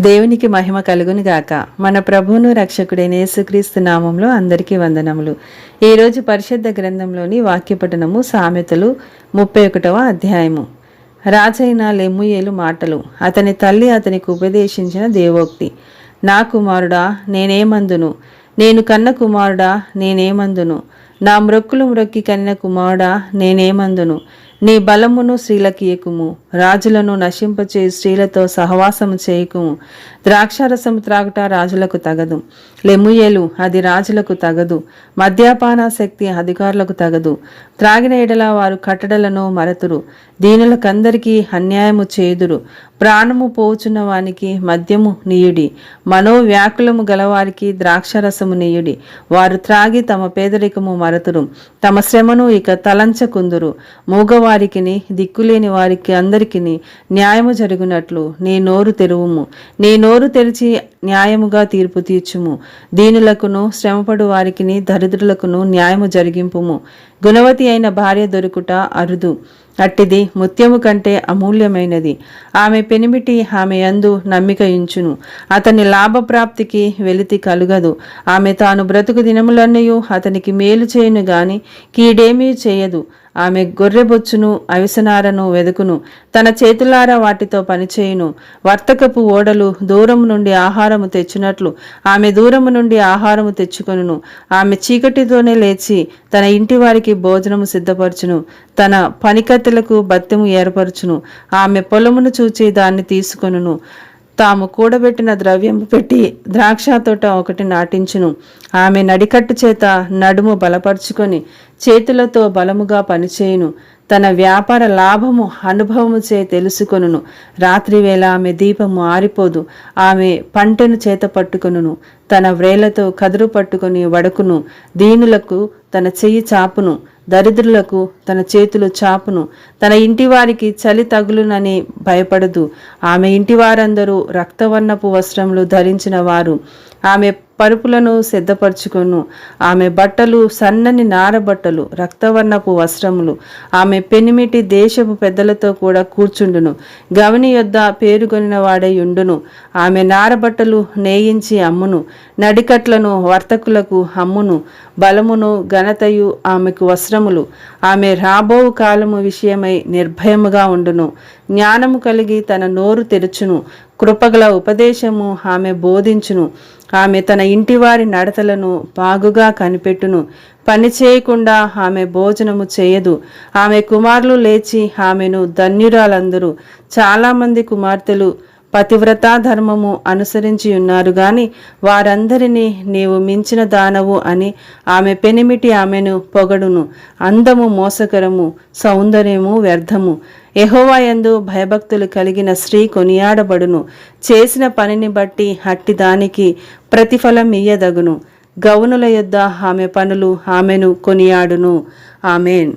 దేవునికి మహిమ కలుగును గాక. మన ప్రభువును రక్షకుడైన యేసుక్రీస్తు నామంలో అందరికీ వందనములు. ఈరోజు పరిశుద్ధ గ్రంథంలోని వాక్యపఠనము సామెతలు ముప్పై ఒకటవ అధ్యాయము. రాజైన లెమ్ముయేలు మాటలు. అతని తల్లి అతనికి ఉపదేశించిన దేవోక్తి. నా కుమారుడా నేనేమందును? నేను కన్న కుమారుడా నేనేమందును? నా మ్రొక్కులు మ్రొక్కి కన్న కుమారుడా నేనేమందును? నీ బలమును స్త్రీలకి రాజులను నశింపచే స్త్రీలతో సహవాసము చేయకుము. ద్రాక్షారసం త్రాగుట రాజులకు తగదు. లెముయేలు అది రాజులకు తగదు. మద్యపాన శక్తి అధికారులకు తగదు. త్రాగిన ఎడల వారు కట్టడలను మరతురు. దీనులకందరికీ అన్యాయము చేదురు. ప్రాణము పోచున్న వానికి మద్యము నీయుడి. మనోవ్యాకులము గలవారికి ద్రాక్షరసము నీయుడి. వారు త్రాగి తమ పేదరికము మరతురు. తమ శ్రమను ఇక తలంచకుందురు. మూగవారికిని దిక్కులేని వారికి అందరికిని న్యాయము జరుగునట్లు నీ నోరు తెరువుము. నీ నోరు తెరిచి న్యాయముగా తీర్పు తీర్చుము. దీనులకును శ్రమపడు వారికిని దరిద్రులకును న్యాయము జరిగింపుము. గుణవతి అయిన భార్య దొరుకుట అరుదు. అట్టిది ముత్యము కంటే అమూల్యమైనది. ఆమె పెనిమిటి ఆమె యందు నమ్మిక ఇంచును అతని లాభప్రాప్తికి వెలితి కలుగదు. ఆమె తాను బ్రతుకు దినములన్నయూ అతనికి మేలు చేయను గాని కీడేమీ చేయదు. ఆమె గొర్రెబొచ్చును అవిసనారను వెదుకును. తన చేతులారా వాటితో పనిచేయును. వర్తకపు ఓడలు దూరము నుండి ఆహారము తెచ్చినట్లు ఆమె దూరము నుండి ఆహారము తెచ్చుకొనును. ఆమె చీకటితోనే లేచి తన ఇంటి వారికి భోజనము సిద్ధపరచును. తన పనికత్తెలకు బత్తెము ఏర్పరచును. ఆమె పొలమును చూచి దాన్ని తీసుకొనును. తాము కూడబెట్టిన ద్రవ్యం పెట్టి ద్రాక్ష తోట ఒకటి నాటించును. ఆమె నడికట్టు చేత నడుము బలపరుచుకొని చేతులతో బలముగా పనిచేయును. తన వ్యాపార లాభము అనుభవము చే తెలుసుకొనును. రాత్రివేళ ఆమె దీపము ఆరిపోదు. ఆమె పంటను చేత పట్టుకొనును. తన వ్రేలతో కదురు పట్టుకొని వడకును. దీనులకు తన చెయ్యి చాపును. దరిద్రులకు తన చేతులు చాపును. తన ఇంటి వారికి చలి తగులునని భయపడదు. ఆమె ఇంటి వారందరూ రక్తవర్ణపు వస్త్రములు ధరించిన వారు. ఆమె పరుపులను సిద్ధపరచుకొను. ఆమె బట్టలు సన్నని నారబట్టలు రక్తవర్ణపు వస్త్రములు. ఆమె పెనిమిటి దేశపు పెద్దలతో కూడా కూర్చుండును. గవని యొద్ద పేరుగొనిన వాడై ఉండును. ఆమె నారబట్టలు నేయించి అమ్మును. నడికట్లను వర్తకులకు అమ్మును. బలమును ఘనతయు ఆమెకు వస్త్రములు. ఆమె రాబో కాలము విషయమై నిర్భయముగా ఉండును. జ్ఞానము కలిగి తన నోరు తెరుచును. కృపగల ఉపదేశము ఆమె బోధించును. ఆమె తన ఇంటివారి నడతలను బాగుగా కనిపెట్టును. పని చేయకుండా ఆమె భోజనము చేయదు. ఆమె కుమారులు లేచి ఆమెను ధన్యురాలందరూ. చాలామంది కుమార్తెలు పతివ్రతా ధర్మము అనుసరించి ఉన్నారు గాని వారందరినీ నీవు మించిన దానవు అని ఆమె పెనిమిటి ఆమెను పొగడును. అందము మోసకరము సౌందర్యము వ్యర్థము. ఎహోవాయందు భయభక్తులు కలిగిన స్త్రీ కొనియాడబడును. చేసిన పనిని బట్టి హట్టి దానికి ప్రతిఫలం ఇయ్యదగును. గౌనుల యొద్ద ఆమె పనులు ఆమెను కొనియాడును. ఆమెన్.